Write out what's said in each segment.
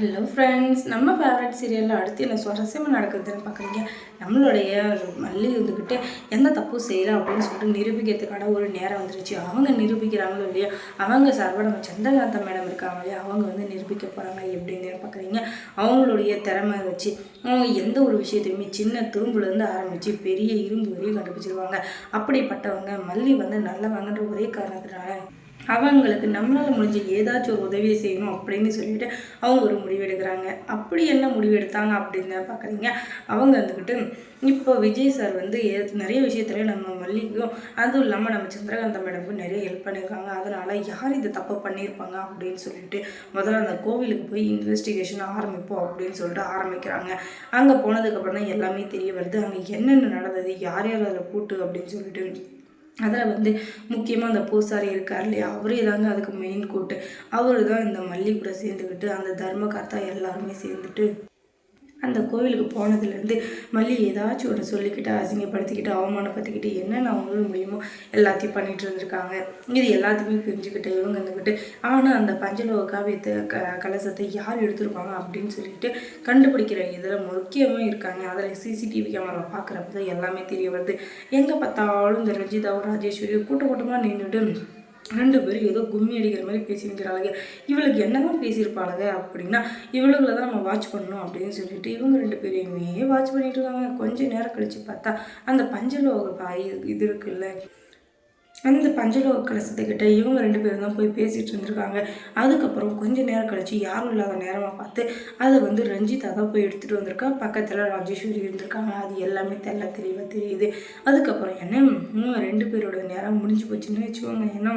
Hello friends நம்ம favourite சீரியலில் அடுத்து என்ன சுவாரஸ்யமாக நடக்குதுன்னு பார்க்குறீங்க? நம்மளுடைய மல்லி இருந்துக்கிட்டு எந்த தப்பும் செய்யலை அப்படின்னு சொல்லிட்டு நிரூபிக்கிறதுக்கான ஒரு நேரம் வந்துருச்சு. அவங்க நிரூபிக்கிறாங்களோ இல்லையா அவங்க சார்பாக நம்ம சந்திரகாந்த மேடம் இருக்காங்க இல்லையா அவங்க வந்து நிரூபிக்க போகிறாங்க எப்படின்னு பார்க்குறீங்க. அவங்களுடைய திறமை வச்சு அவங்க எந்த ஒரு விஷயத்தையுமே சின்ன துரும்புலேருந்து ஆரம்பித்து பெரிய இரும்பு வரையும் கண்டுபிடிச்சிருவாங்க. அப்படிப்பட்டவங்க மல்லி வந்து நல்லவங்கன்ற ஒரே காரணத்தினால அவங்களுக்கு நம்மளால் முடிஞ்ச ஏதாச்சும் ஒரு உதவியை செய்யணும் அப்படின்னு சொல்லிட்டு அவங்க ஒரு முடிவெடுக்கிறாங்க அப்படி என்ன முடிவெடுத்தாங்க அப்படின்னு பார்க்குறீங்க அவங்க வந்துக்கிட்டு இப்போ விஜய் சார் வந்து நிறைய விஷயத்துல நம்ம மல்லிக்கும் அதுவும் இல்லாமல் நம்ம சந்திரகாந்த மேடமுக்கும் நிறைய ஹெல்ப் பண்ணியிருக்காங்க அதனால் யார் இதை தப்பு பண்ணியிருப்பாங்க அப்படின்னு சொல்லிட்டு முதல்ல அந்த கோவிலுக்கு போய் இன்வெஸ்டிகேஷன் ஆரம்பிப்போம் அப்படின்னு சொல்லிட்டு ஆரம்பிக்கிறாங்க. அங்கே போனதுக்கப்புறம் தான் எல்லாமே தெரிய வருது. அங்கே என்னென்ன நடந்தது? யார் யார் அதில் கூட்டு அப்படின்னு சொல்லிட்டு அதில் வந்து முக்கியமாக அந்த பூசாரி இருக்கார் இல்லையா? அவரே தாங்க அதுக்கு மெயின் கோட்டு. அவர் தான் இந்த மல்லி கூட சேர்ந்துக்கிட்டு அந்த தர்மகர்த்தா எல்லாருமே சேர்ந்துட்டு அந்த கோவிலுக்கு போனதுலேருந்து மல்லி ஏதாச்சும் ஒன்று சொல்லிக்கிட்டு அசிங்கப்படுத்திக்கிட்டு அவமானப்படுத்திக்கிட்டு என்னென்ன அவங்களால முடியுமோ எல்லாத்தையும் பண்ணிகிட்டு இருந்திருக்காங்க. இது எல்லாத்தையுமே பிரிஞ்சுக்கிட்டு இவங்க இருந்துக்கிட்டு ஆனால் அந்த பஞ்சலோக காவியத்தை க கலசத்தை யார் எடுத்திருப்பாங்க அப்படின்னு சொல்லிட்டு கண்டுபிடிக்கிற இதில் முக்கியமாக இருக்காங்க. அதில் சிசிடிவி கேமரா பார்க்குறப்ப தான் எல்லாமே தெரிய வருது. எங்கே பார்த்தாலும் இந்த ரஞ்சிதாவும் ராஜேஸ்வரியும் கூட்ட கூட்டமாக நின்றுட்டு ரெண்டு பேரும் ஏதோ கும்மி அடிக்கிற மாதிரி பேசியிருக்கிறாளுங்க. இவளுக்கு என்னதான் பேசியிருப்பாளுங்க அப்படின்னா இவளுகளை தான் நம்ம வாட்ச் பண்ணணும் அப்படின்னு சொல்லிட்டு இவங்க ரெண்டு பேரையுமே வாட்ச் பண்ணிட்டு இருக்காங்க. கொஞ்சம் நேரம் கழித்து பார்த்தா அந்த பஞ்சலோக பாய் இது இருக்குல்ல அந்த பஞ்சலோக கலசத்துக்கிட்ட இவங்க ரெண்டு பேரும் தான் போய் பேசிகிட்டு இருந்திருக்காங்க. அதுக்கப்புறம் கொஞ்சம் நேரம் கழித்து யாரும் இல்லாத நேரமாக பார்த்து அதை வந்து ரஞ்சிதா தான் போய் எடுத்துகிட்டு வந்திருக்கா. பக்கத்தில் ராஜேஸ்வரி இருந்திருக்காங்க. அது எல்லாமே தெல்ல தெளிவாக தெரியுது. அதுக்கப்புறம் என்ன? ரெண்டு பேரோட நேரம் முடிஞ்சு போச்சுன்னு வச்சுக்கோங்க. ஏன்னா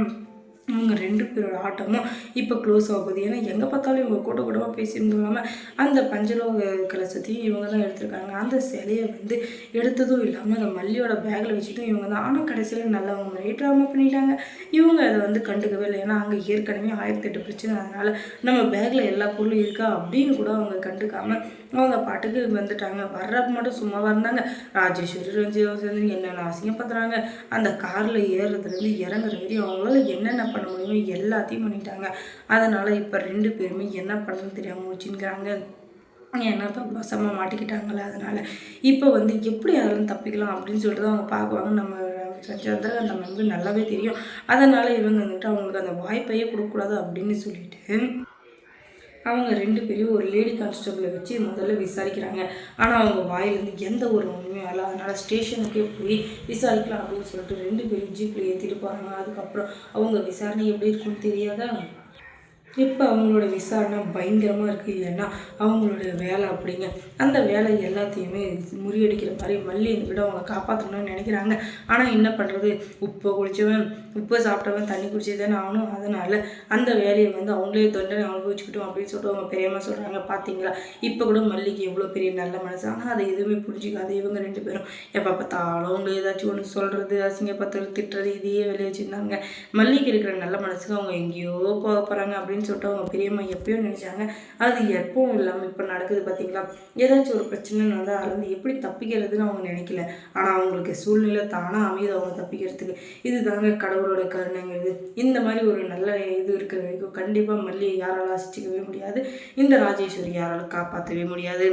இவங்க ரெண்டு பேரோட ஆட்டமும் இப்போ க்ளோஸ் ஆகுது ஏன்னா எங்கே பார்த்தாலும் இவங்க கூட்ட கூட்டமாக பேசியிருந்தும் இல்லாமல் அந்த பஞ்சலோக கலசத்தையும் இவங்க தான் எடுத்திருக்காங்க. அந்த சிலையை வந்து எடுத்ததும் இல்லாமல் அந்த மல்லியோட பேக்கில் வச்சுட்டும் இவங்க தான். ஆனால் கடைசியில் நல்லவங்க ரைட் ட்ராமா பண்ணிட்டாங்க. இவங்க அதை வந்து கண்டுக்கவே இல்லை. ஏன்னா அங்கே ஏற்கனவே ஆயிரத்தி எட்டு பிரச்சனை. அதனால் நம்ம பேக்கில் எல்லா பொருளும் இருக்கா அப்படின்னு கூட அவங்க கண்டுக்காமல் அவங்க பாட்டுக்கு வந்துட்டாங்க. வர்றப்ப மட்டும் சும்மா வந்தாங்க ராஜேஸ்வரி ரஞ்சிதா சேர்ந்து என்னென்ன அசிங்கப்படுத்துகிறாங்க அந்த காரில் ஏறுறதுலேருந்து இறங்குற வரையும் அவங்களால என்னென்ன பண்ண முடியுமோ எல்லாத்தையும் பண்ணிட்டாங்க. அதனால் இப்போ ரெண்டு பேருமே என்ன பண்ணணும்னு தெரியாமல் வச்சுங்கிறாங்க ஏன்னா இப்போ பசமாக மாட்டிக்கிட்டாங்களே அதனால் இப்போ வந்து எப்படி அதெல்லாம் தப்பிக்கலாம் அப்படின்னு சொல்லிட்டு தான் அவங்க பார்க்குவாங்க. நம்ம சந்திரகாந்தம் வந்து நல்லாவே தெரியும். அதனால் இவங்க வந்துட்டு அவங்களுக்கு அந்த வாய்ப்பையே கொடுக்கக்கூடாது அப்படின்னு சொல்லிட்டு அவங்க ரெண்டு பேரையும் ஒரு லேடி கான்ஸ்டபிளை வச்சு முதல்ல விசாரிக்கிறாங்க. ஆனால் அவங்க வாயிலேருந்து எந்த ஒரு உண்மையும் இல்லை அதனால் ஸ்டேஷனுக்கே போய் விசாரிக்கலாம் அப்படின்னு சொல்லிட்டு ரெண்டு பேரும் ஜீப்பில் ஏற்றிட்டு போகிறாங்க அதுக்கப்புறம் அவங்க விசாரணை எப்படி இருக்குன்னு தெரியாதா? இப்போ அவங்களோட விசாரணை பயங்கரமாக இருக்குது ஏன்னா அவங்களோட வேலை அப்படிங்க. அந்த வேலை எல்லாத்தையுமே முறியடிக்கிற மாதிரி மல்லி விட அவங்கள காப்பாற்றணும்னு நினைக்கிறாங்க. ஆனால் என்ன பண்ணுறது உப்பை குடித்தவன் உப்பை சாப்பிட்டவன் தண்ணி குடிச்சே தானே ஆகணும். அதனால் அந்த வேலையை வந்து அவங்களே தொண்டனை அனுபவிச்சுக்கிட்டோம் அப்படின்னு சொல்லிட்டு அவங்க பெரியம்மா சொல்கிறாங்க பார்த்தீங்களா இப்போ கூட மல்லிக்கு எவ்வளோ பெரிய நல்ல மனசு. ஆனால் அதை எதுவுமே புரிஞ்சிக்காது இவங்க ரெண்டு பேரும். எப்போ பார்த்தாலும் அவங்க ஏதாச்சும் ஒன்று சொல்கிறது அசிங்கப்படுத்துறது திட்டுறது இதையே வேலையை வச்சுருந்தாங்க. மல்லிக்கு இருக்கிற நல்ல மனசுக்கு அவங்க எங்கேயோ போக போகிறாங்க அப்படின்னு அப்படின்னு சொல்லிட்டு அவங்க பெரியம்மா எப்பயோ நினச்சாங்க. அது எப்பவும் இல்லாமல் இப்போ நடக்குது பார்த்தீங்களா ஏதாச்சும் ஒரு பிரச்சனைனால வந்தால் எப்படி தப்பிக்கிறதுன்னு அவங்க நினைக்கல. ஆனால் அவங்களுக்கு சூழ்நிலை தானாக அமையுது அவங்க தப்பிக்கிறதுக்கு. இது தாங்க கடவுளோட கருணைங்கிறது. இந்த மாதிரி ஒரு நல்ல இது இருக்கிற வரைக்கும் கண்டிப்பாக மல்லியை யாரால் அசிச்சிக்கவே முடியாது. இந்த ராஜேஸ்வரி யாராலும் காப்பாற்றவே முடியாது.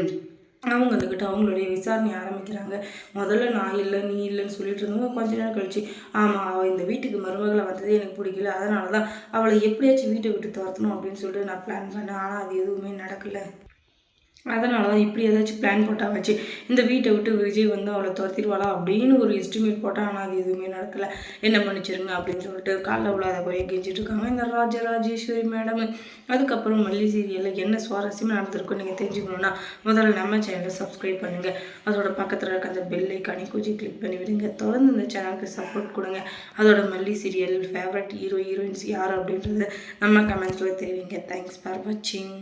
அவங்க வந்துக்கிட்ட அவங்களுடைய விசாரணை ஆரம்பிக்கிறாங்க. முதல்ல நான் இல்லை நீ இல்லைன்னு சொல்லிட்டு இருந்தவங்க கொஞ்ச நேரம் கழிச்சு ஆமாம் அவள் இந்த வீட்டுக்கு மருமகளை வந்ததே எனக்கு பிடிக்கல அதனால தான் அவளை எப்படியாச்சும் வீட்டை விட்டு துரத்தணும் அப்படின்னு சொல்லிட்டு நான் பிளான் பண்ணேன். ஆனால் அது எதுவுமே நடக்கலை. அதனால தான் இப்படி ஏதாச்சும் பிளான் போட்டால் வச்சு இந்த வீட்டை விட்டு விஜய் வந்து அவளை துரத்திடுவாளா அப்படின்னு ஒரு எஸ்டிமேட் போட்டால் ஆனால் அது எதுவுமே நடக்கலை. என்ன பண்ணிச்சிருங்க அப்படின்னு சொல்லிட்டு காலைல உள்ளாத குறைய போய் கெஞ்சிட்டு இருக்காங்க. இந்த ராஜராஜேஸ்வரி மேடம் அதுக்கப்புறம் மல்லி சீரியலில் என்ன சுவாரஸ்யமாக நடந்திருக்கும் நீங்கள் தெரிஞ்சுக்கணுன்னா முதல்ல நம்ம சேனலை சப்ஸ்கிரைப் பண்ணுங்கள் அதோட பக்கத்தில் இருக்க அந்த பெல்லை கனி குச்சி கிளிக் பண்ணி விடுங்க. தொடர்ந்து இந்த சேனலுக்கு சப்போர்ட் கொடுங்க. அதோட மல்லி சீரியல் ஃபேவரட் ஹீரோ ஹீரோயின்ஸ் யார் அப்படின்றத நம்ம கமெண்ட்ஸில் தெரிவிங்க. தேங்க்ஸ் ஃபார் வாட்சிங்